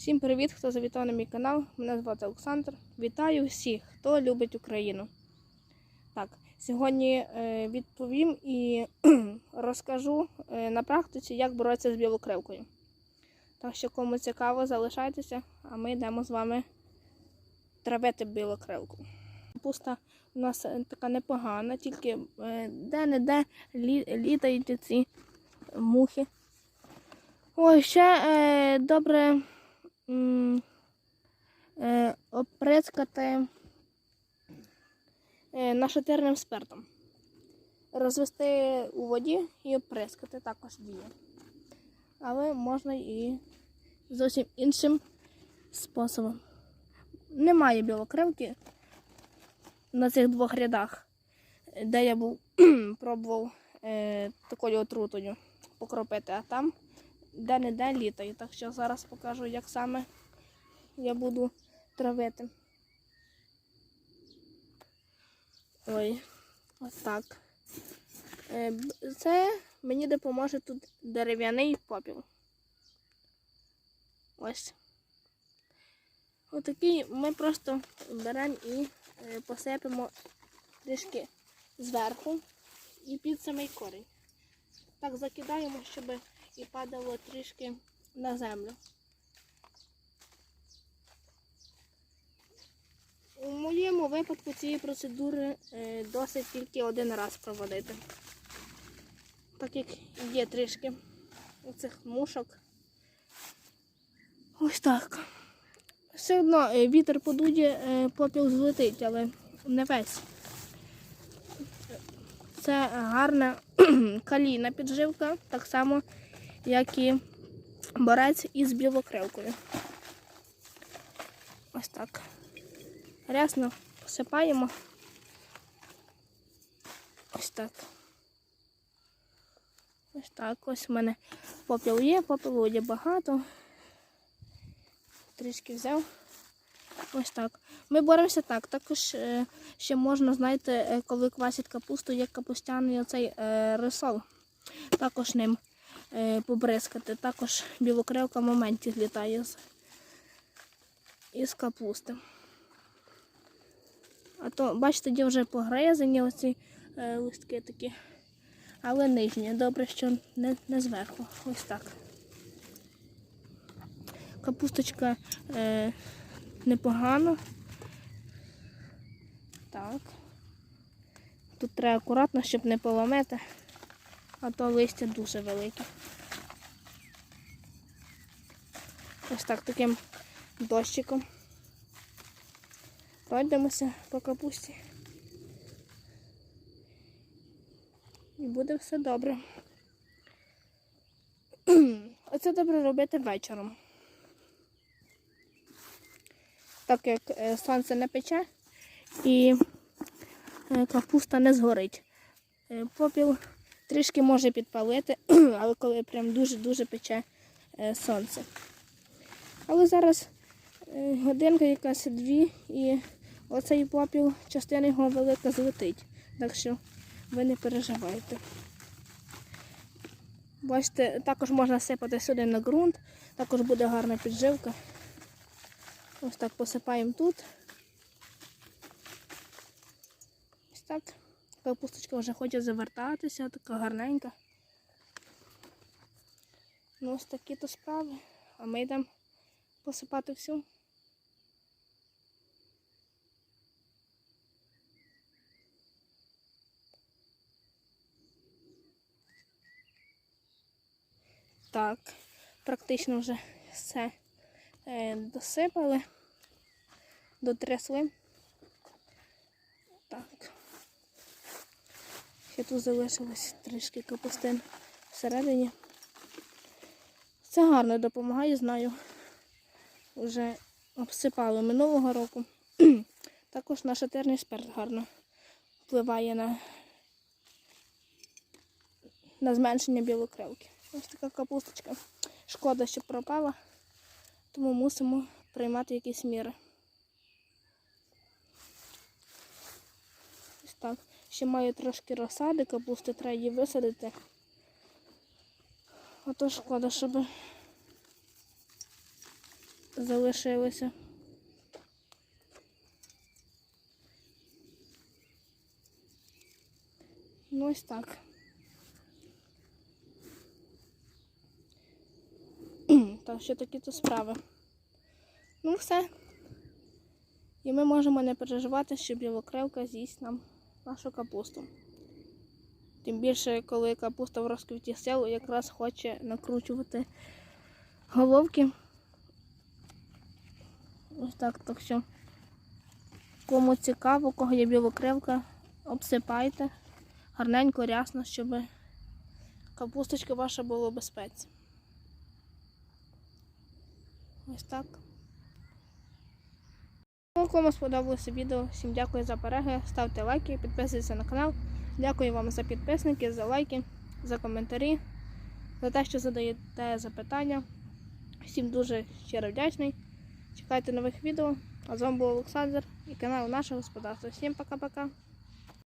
Всім привіт, хто завітав на мій канал. Мене звати Олександр. Вітаю всіх, хто любить Україну. Так, сьогодні е, відповім і розкажу е, на практиці, як боротися з білокривкою. Так що, кому цікаво, залишайтеся, а ми йдемо з вами травити білокривку. Капуста у нас е, така непогана, тільки де-не-де літають ці мухи. Ой, ще е, добре оприскати е, нашатирним спиртом. Розвести у воді і оприскати також діє. Але можна і зовсім іншим способом. Немає білокривки на цих двох рядах, де я був пробував е, такою отрутою покропити, а там де-не-де літає. Так що зараз покажу, як саме я буду травити. Ой, ось так. Е, Це мені допоможе тут дерев'яний попіл. Ось. Отакий ми просто беремо і е, посипемо трішки зверху і під самий корінь. Так закидаємо, щоб і падало трішки на землю. У моєму випадку цієї процедури е, досить тільки один раз проводити. Так як є трішки оцих мушок. Ось так. Все одно е, вітер подує, е, попіл злетить, але не весь. Це гарна калійна підживка, так само, як і борець із білокривкою. Ось так. Рясно посипаємо. Ось так. Ось так. Ось в мене попіл є, попілу є багато. Трішки взяв. Ось так. Ми боремося так. Також е, ще можна, знаєте, е, коли квасять капусту, є капустяний оцей е, рисол. Також ним побризкати. Також білокривка в моменті злітає з, із капусти. А то, бачите, де вже погризані оці е, листки такі. Але нижні. Добре, що не, не зверху. Ось так. Капусточка е, непогано. Так. Тут треба акуратно, щоб не поламати, а то листя дуже велике. Ось так таким дощиком. Пройдемося по капусті. І буде все добре. Оце добре робити вечором. Так як е, сонце не пече і е, капуста не згорить. Е, Попіл трішки може підпалити, але коли прям дуже-дуже пече е, сонце. Але зараз е, годинка якась дві і оцей попіл, частина його велика злетить. Так що ви не переживайте. Бачите, також можна сипати сюди на ґрунт, також буде гарна підживка. Ось так посипаємо тут. Ось так. Капусточка вже хоче завертатися, така гарненька. Ну, ось такі то справи. А ми йдемо посипати всю. Так, практично вже все е, досипали, дотрясли. Так. Ще тут залишилось трішки капустин всередині. Це гарно допомагає, знаю. Вже обсипали минулого року. Також наш етерний спирт гарно впливає на, на зменшення білокривки. Ось така капусточка. Шкода, що пропала, тому мусимо приймати якісь міри. Ось так. Ще маю трошки розсади, капусти треба її висадити. Ото шкода, щоб залишилися. Ну ось так. Так що такі то справи. Ну все. І ми можемо не переживати, що білокрилка з'їсть нам нашу капусту. Тим більше, коли капуста в розквіті сил якраз хоче накручувати головки. Ось так, так що. Кому цікаво, кого є білокрилка, обсипайте гарненько, рясно, щоб капусточка ваша була у безпеці. Ось так. Кому сподобалося відео, всім дякую за перегляд, ставте лайки, підписуйтесь на канал. Дякую вам за підписники, за лайки, за коментарі, за те, що задаєте запитання. Всім дуже щиро вдячний. Чекайте нових відео. А з вами був Олександр і канал Наше Господарство. Всім пока-пока.